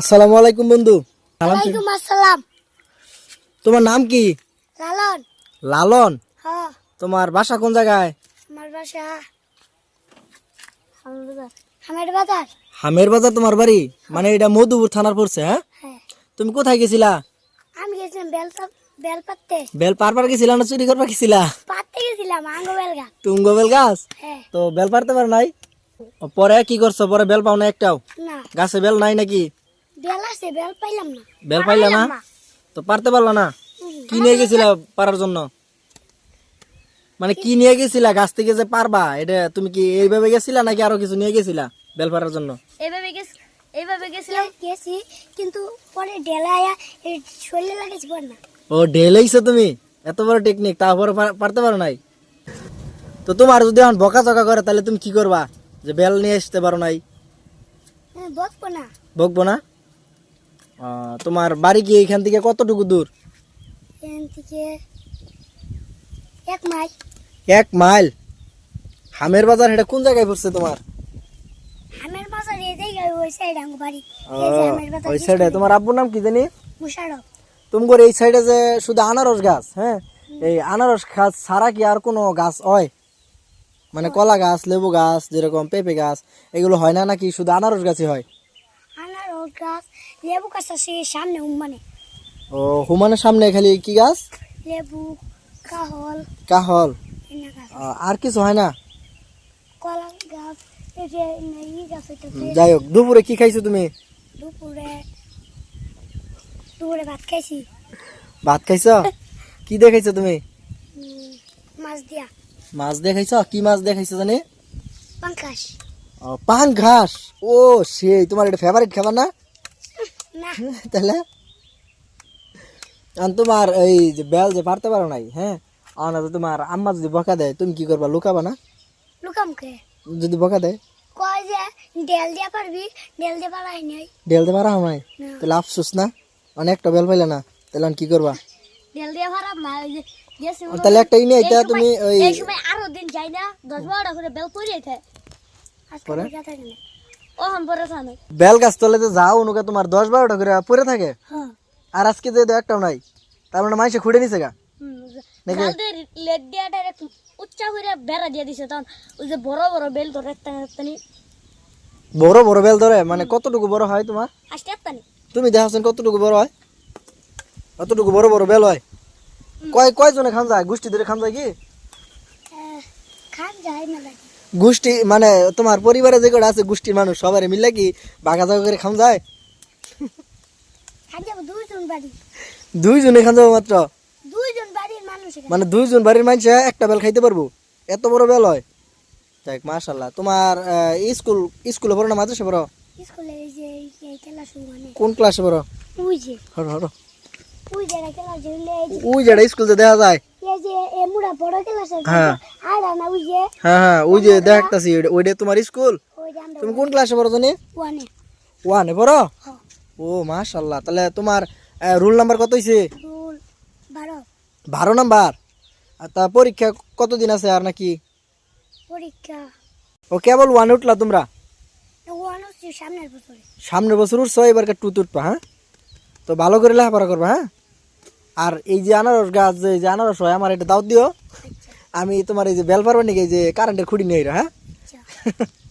আসসালামু আলাইকুম বন্ধু। ওয়ালাইকুম আসসালাম। তোমার নাম কি? লালন। লালন? হ্যাঁ তোমার বাসা কোন জায়গায়? আমার বাসা হামের বাজার হামের বাজার তোমার বাড়ি? মানে এটা মধুপুর থানার পড়ছে হ্যাঁ? হ্যাঁ। তুমি কোথায় গেছিলা? আমি গেছিলাম বেল বেল পারবার গেছিলা না চুরি করবার গেছিলা? পাততে গেছিলাম আঙ্গ বেলগা। তুঙ্গ বেল গাছ হ্যাঁ। তো বেল পারতে পার নাই? পরে কি করছ? পরে বেল পাও না একটাও? না। গাছে বেল নাই নাকি? বেল আছে বেল পাইলাম না। বেল পাইলা না? তো পারতে পারলা না? কি নিয়ে গেছিলা পারার জন্য? মানে কি নিয়ে গেছিলা? গাছ থেকে যে পারবা এটা তুমি কি এইভাবে গেছিলা নাকি আরও কিছু নিয়ে গেছিলা বেল পারার জন্য? এইভাবে গেছি এইভাবে গেছিলাম। গেছি কিন্তু পরে ডেলায়া শরীরে লাগেছি পর না। ও ঢেলেইছো তুমি? এত বড় টেকনিক তারপরে পার- পারতে পারো নাই? তো তোমার যদি এখন বকা চকা করে তাহলে তুমি কি করবা? যে বেল নিয়ে আসতে পারো নাই? আমি বকবো না। বকবো না? তোমার বাড়ি কি এখান থেকে কতটুকু দূর? এখান থেকে এক মাইল। এক মাইল? হামের বাজার এটা কোন জায়গায় পড়ছে তোমার? হামের বাজার এই জায়গায় ওই সাইড বাড়ি। ওই তোমার আব্বুর নাম কি জানি? মুশারফ। এই সাইডে যে শুধু আনারস গাছ হ্যাঁ? এই আনারস গাছ ছাড়া কি আর কোনো গাছ হয়? মানে কলা গাছ লেবু গাছ যেরকম পেঁপে গাছ এগুলো হয় না নাকি শুধু আনারস গাছই হয়? গাছ লেবু গাছ আছে সামনে মানে ও হুমানের সামনে খালি কি গাছ? লেবু কাহল। কাহল। আর কিছু হয় না? কলা গাছ যাই হোক দুপুরে কি খাইছো তুমি? দুপুরে দুপুরে ভাত খাইছি। ভাত খাইছো? কি দিয়ে খাইছো তুমি? মাছ দিয়া। মাছ দিয়ে খাইছো? কি মাছ দিয়ে খাইছো জানি? পাঙ্কাশ। পান ঘাস। ও সেই তোমার এটা ফেভারিট খাবার না? তাহলে? আর তোমার এই যে বেল যে পারতে পারো নাই হ্যাঁ? আর না তোমার আম্মা যদি বকা দেয় তুমি কি করবা লুকাবা না? লুকামকে যদি বকা দেয়? কয় যে ডেল দিয়া পারবি ডেল দিয়ে পারাই নাই। ডেলতে পারা নাই? তাহলে আফসোস না? অনেকটা বেল পাইলে না? তাহলে কি করবা? ডেল দিয়ে পারাম না ওই যে তাহলে একটা ইনি তুমি ওই এই সময় আরও দিন যাই না দশ বারোটা করে বেল পড়ে থাকে পরে? ও হাম পরে থানে বেল গাছ তলেতে যাও অনুকা তোমার দশ বারোটা করে পরে থাকে। হ্যাঁ। আর আজকে যে একটাও নাই তার মানে মাইসে খুঁড়ে নিছে গা। নাকি? লেট দিয়া ডাইরেক্ট উচ্চা করে বেড়া দিয়ে দিছে তখন ওই যে বড় বড় বেল ধরে একটা বড় বড় বেল ধরে? মানে কতটুকু বড় হয় তোমার? আসতে একটানি তুমি দেখাচ্ছেন কতটুকু বড় হয়? কতটুকু বড় বড় বেল হয়? কয় কয়জনে খান যায়? গোষ্ঠী ধরে খান যায় কি? খান যায় মেলা গোষ্ঠী মানে তোমার পরিবারে যে কটা আছে গোষ্ঠীর মানুষ সবাই মিললে কি বাঘা জাগা করে খান যায়? দুইজন বাড়ি দুইজনে খান যাব মাত্র? দুইজন বাড়ির মানুষ মানে দুইজন বাড়ির মানুষ একটা বেল খাইতে পারব? এত বড় বেল হয়? দেখ মাশাল্লাহ তোমার স্কুল স্কুলে পড়ো না মাদ্রাসা পড়ো? মানে। কোন ক্লাসে পড়ো? যে। ওই যেটা স্কুল দেখা যায় এই যে এ মুড়া বড় খেলা আছে হ্যাঁ। আর না ওই যে হ্যাঁ হ্যাঁ ওই যে দেখতাছি ওইটা তোমার স্কুল? তুমি কোন ক্লাসে পড়ো জানি ওয়ানে। ওয়ানে পড়ো? হ্যাঁ। ও মাশাল্লাহ তাহলে তোমার রোল নাম্বার কত হয়েছে বারো। বারো নাম্বার? আর তা পরীক্ষা কতদিন আছে আর নাকি? পরীক্ষা। ও কেবল ওয়ানে উঠলা তোমরা? সামনের বছর। উঠছো এবার টু উঠবা হ্যাঁ? তো ভালো করে লেখাপড়া করবা হ্যাঁ? আর এই যে আনারস গাছ যে এই যে আনারস হয় আমার এটা দাও দিও। আমি তোমার এই যে বেলপার বানিয়ে যে কারেন্টের খুঁড়ি নিয়ে হ্যাঁ? আচ্ছা।